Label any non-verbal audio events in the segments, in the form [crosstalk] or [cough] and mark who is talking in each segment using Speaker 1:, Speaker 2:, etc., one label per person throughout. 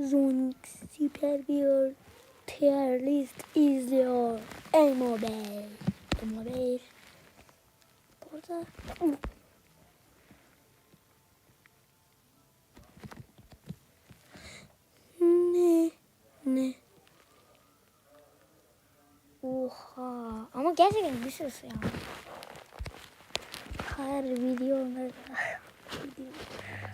Speaker 1: Sonic Super bir tier list izliyor. Emo Bey. Emo Bey. Burada ne ne Oha ama gerçekten bir ses ya. Her videolarda [laughs]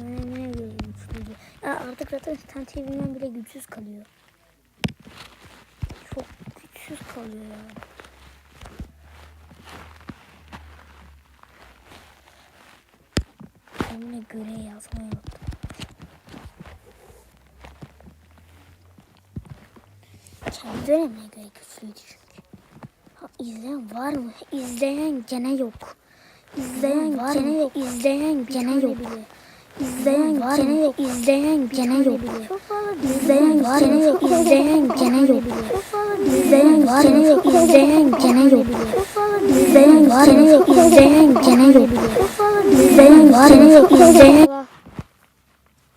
Speaker 1: Göre güçlüydü. Ya artık zaten Stan TV'den bile güçsüz kalıyor. Çok güçsüz kalıyor ya. Kendine göre yazmayı unuttum. Kendi dönemine göre güçlüydü çünkü. Ha, izleyen var mı? İzleyen gene yok. İzleyen
Speaker 2: var
Speaker 1: gene
Speaker 2: mı?
Speaker 1: yok. İzleyen gene yok.
Speaker 2: bile.
Speaker 1: İzleyen
Speaker 2: var
Speaker 1: gene yok. İzleyen gene yok.
Speaker 2: İzleyen gene yok.
Speaker 1: İzleyen gene yok. İzleyen gene yok. İzleyen gene yok. İzleyen gene yok. İzleyen gene yok. İzleyen gene yok. İzleyen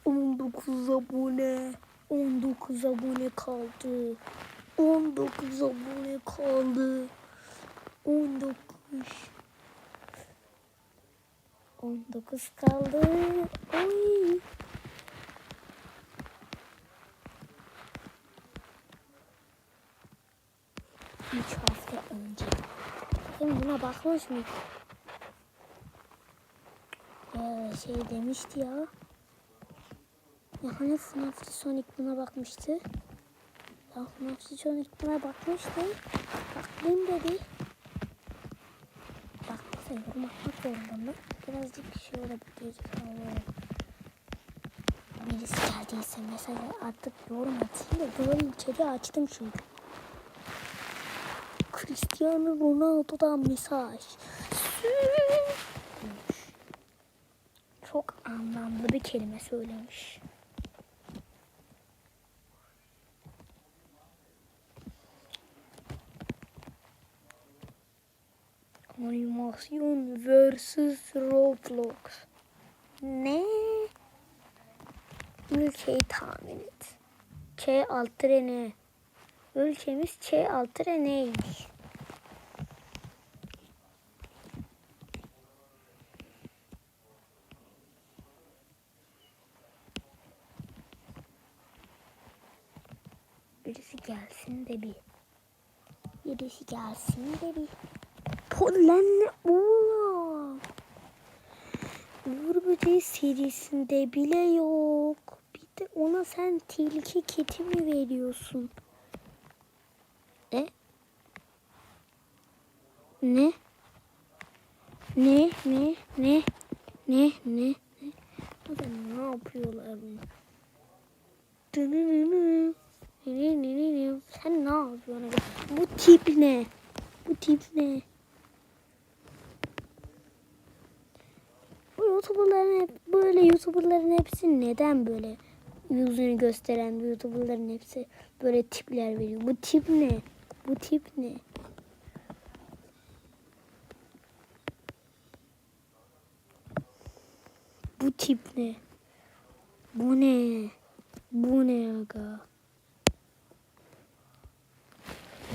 Speaker 1: 19 abone. 19 abone kaldı. 19 abone kaldı. 19 19 kaldı. Oy. Üç hafta önce. Bakın buna bakmış mı? Ya şey demişti ya. Ya hani FNAF Sonic buna bakmıştı. Ya FNAF Sonic buna bakmıştı. Bakayım dedi. Bakmasa yorum atmak zorunda mı? Birazcık bir gerizekalı birisi geldiyse mesela artık yorum atayım da yorum içeri açtım çünkü. Cristiano Ronaldo'dan mesaj. Çok anlamlı bir kelime söylemiş. Animasyon versus Roblox. Ne? Ülkeyi tahmin et. Ç altı ne? Ülkemiz Ç altı neymiş? Birisi gelsin de bir. Birisi gelsin de bir. Pollenle oğlum. Uğur serisinde bile yok. Bir de ona sen tilki keti mi veriyorsun? Ne? Ne? Ne? Ne? Ne? Ne? Ne? Ne? Ne yapıyorlar bunu? Sen ne yapıyorsun? Bu tip ne? Bu tip ne? Youtuberların hep böyle youtuberların hepsi neden böyle yüzünü gösteren youtuberların hepsi böyle tipler veriyor. Bu tip ne? Bu tip ne? Bu tip ne? Bu ne? Bu ne aga?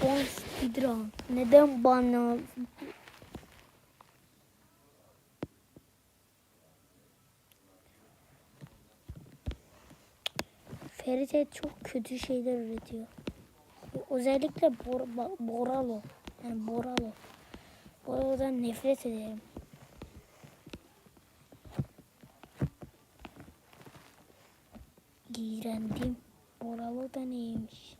Speaker 1: Ban speedrun. Neden bana Ferite çok kötü şeyler üretiyor. Özellikle Bor Boralo. Yani Boralo. Boralo'dan nefret ederim. İğrendim. Boralo da neymiş?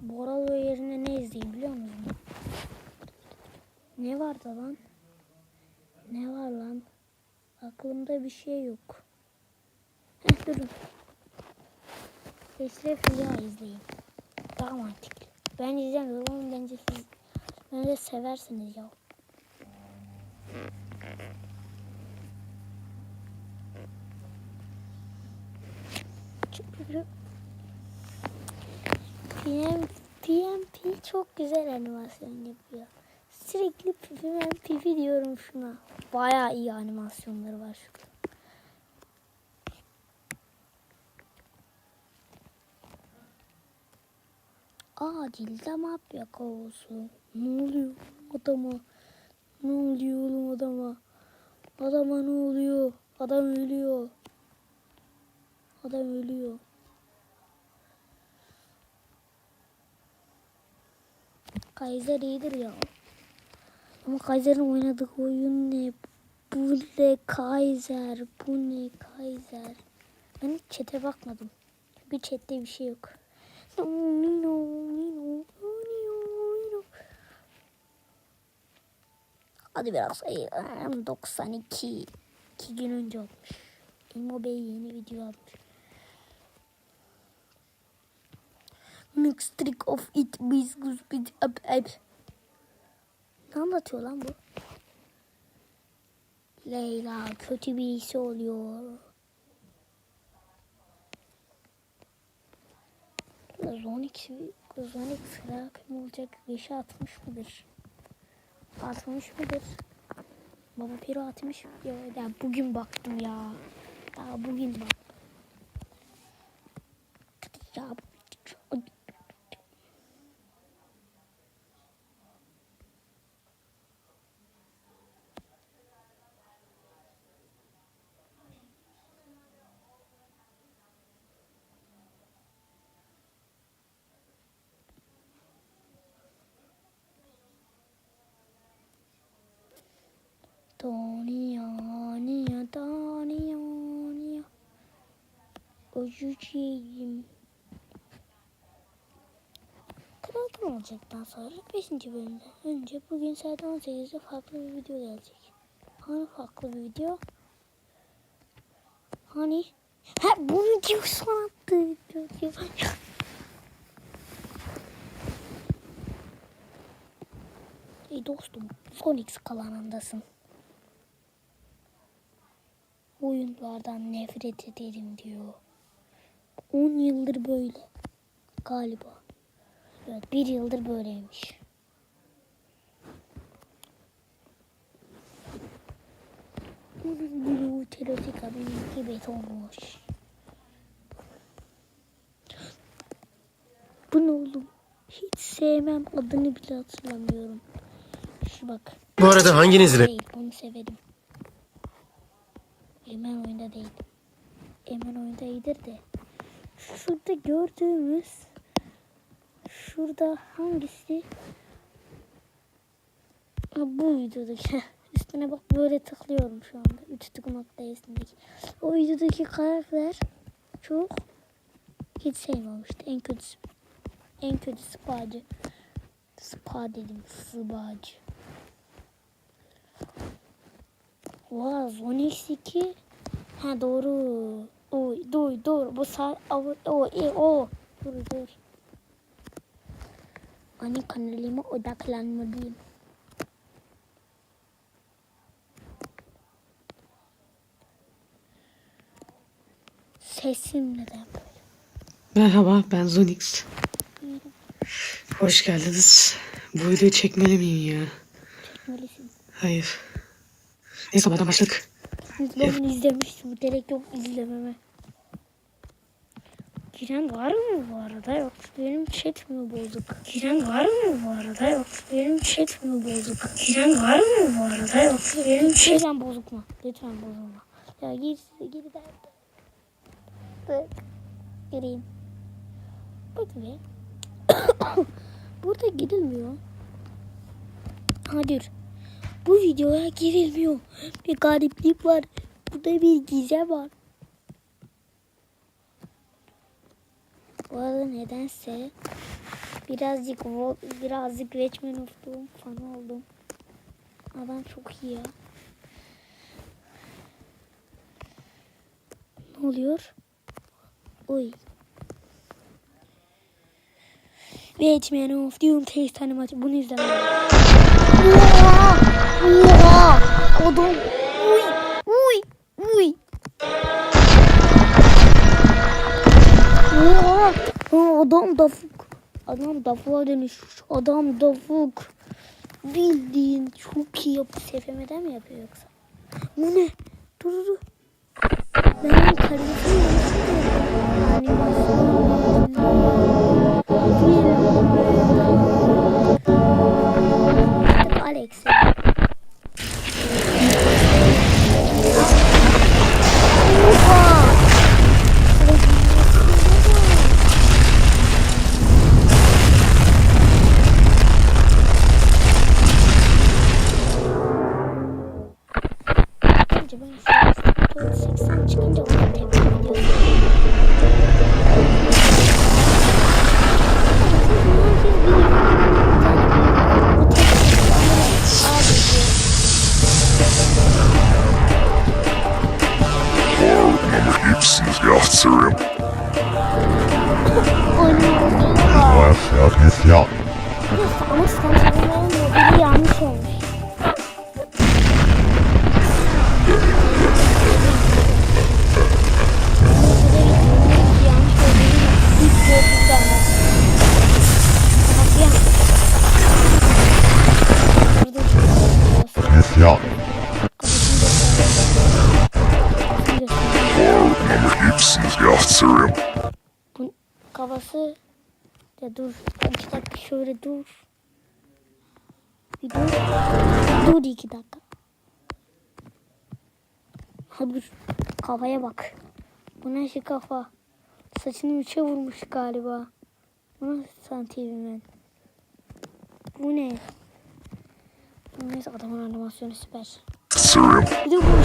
Speaker 1: Boralo yerine ne izleyeyim biliyor musun? Ne vardı lan? Ne var lan? Aklımda bir şey yok. Durun. Eşref Rüya izleyin. Daha mantıklı. Ben izlemiyorum ama bence siz bence seversiniz ya. PM PM Pi çok güzel animasyon yapıyor. Sürekli pipi diyorum şuna. Bayağı iyi animasyonları var şurada. Aa dilde mafya kovusu. Ne oluyor adama? Ne oluyor oğlum adama? Adama ne oluyor? Adam ölüyor. Adam ölüyor. Kaiser iyidir ya. Ama Kaiser'in oynadığı oyun ne? Bu ne Kaiser? Bu ne Kaiser? Ben hiç chat'e bakmadım. Bir chat'te bir şey yok. Hadi biraz sayalım. 92. 2 gün önce olmuş. İmo Bey yeni video atmış. Mix trick of it biz guz biz up up. Ne anlatıyor lan bu? Leyla kötü birisi oluyor. Zonix, Zonix sıra kim olacak? 5'e atmış mıdır? Atmış mıdır? Baba Piro atmış. Ya, ya bugün baktım ya. Daha bugün baktım. Ya Tonya, Nia, Tonya, Nia. Özücüğüm. Kral kim olacaktan sonra 5. bölümde. Önce bugün saat 18'de farklı bir video gelecek. Hani farklı bir video? Hani? Ha bu video son attığı video. Ey dostum, Sonic kalanındasın. Oyunlardan nefret ederim diyor. 10 yıldır böyle. Galiba. Evet, bir yıldır böyleymiş. Onun bloğu terotika benimki betonmuş. Bu ne oğlum? Hiç sevmem. Adını bile hatırlamıyorum. Şu bak.
Speaker 2: Bu arada hanginiz re-
Speaker 1: Değil, bunu severim. Emen oyunda değil. Emen oyunda iyidir de. Şurada gördüğümüz şurada hangisi? Ha, bu videodaki. Üstüne bak böyle tıklıyorum şu anda. Üç tıklamaktasındaki. O videodaki karakter çok hiç sevmemişti. En kötüsü. En kötü spacı. Spa dedim. Spacı. Vay Zonix 2. Ha doğru. O dur dur. Bu sağ o e, o. Dur dur. Ani kanalıma odaklanmalıyım. Sesim neden böyle?
Speaker 3: Merhaba ben Zonix. Hoş geldiniz. Bu videoyu çekmeli miyim ya?
Speaker 1: Çekmelisin.
Speaker 3: Hayır. Neyse hadi başladık.
Speaker 1: Ben bunu izlemiştim. Gerek yok izlememe. Giren var mı bu arada yoksa benim chat mi bozuk? Giren var mı bu arada yoksa benim chat mi bozuk? Giren var mı bu arada yoksa benim chat... Lütfen bozukma. Lütfen bozulma. Ya gir size gir derdi. Bak. Gireyim. Bak be. [coughs] Burada girilmiyor. Hayır. Bu videoya girilmiyor. Bir gariplik var. Burada bir gizem var. Bu arada nedense birazcık birazcık Watchmen of Doom fan oldum. Adam çok iyi ya. Ne oluyor? Oy. Watchmen of Doom test animatı. Bunu izlemem. Oha! Adam! Uy! Uy! Uy! Oha! Aa, adam da Adam davuğa dönüşmüş. Adam davuk. Bildiğin çok iyi yapı SFM'den mi yapıyor yoksa? Bu ne? Dur dur dur. Ben kalitesi Alex.
Speaker 2: Hepsiniz yahtsırım.
Speaker 1: Oyunun
Speaker 2: Laf ya.
Speaker 1: Ama standartların ya dur iki dakika şöyle dur. Bir dur. Dur iki dakika. Dur. Kafaya bak. Bu ne şey kafa? Saçını üçe vurmuş galiba. Bu nasıl santim ben? Bu ne? Bu neyse adamın animasyonu süper. Bir de bu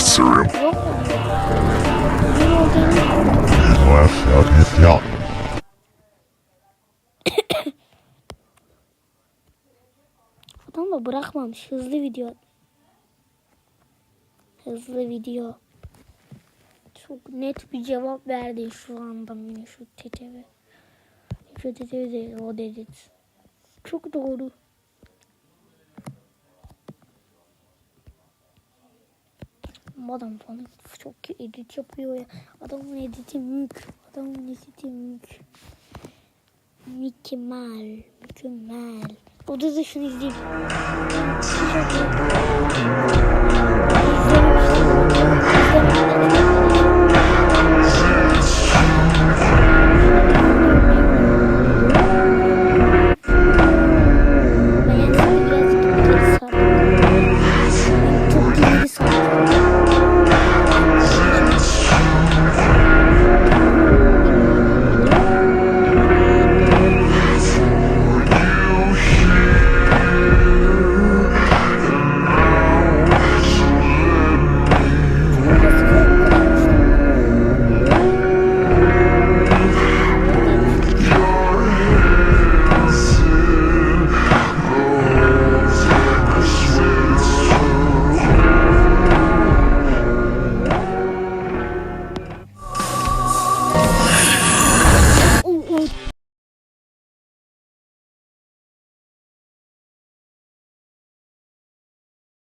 Speaker 2: Yahtsırım.
Speaker 1: Yok mu? Adam da bırakmamış. Hızlı video. Hızlı video. Çok net bir cevap verdi şu anda şu teteve. Şu teteve de o dedi. Çok doğru. Adam falan çok edit yapıyor ya. Adamın editi mük. Adamın editi mük. Mükemmel. Mükemmel. O da şunu iyi. İzlememiştim. İzlememiştim.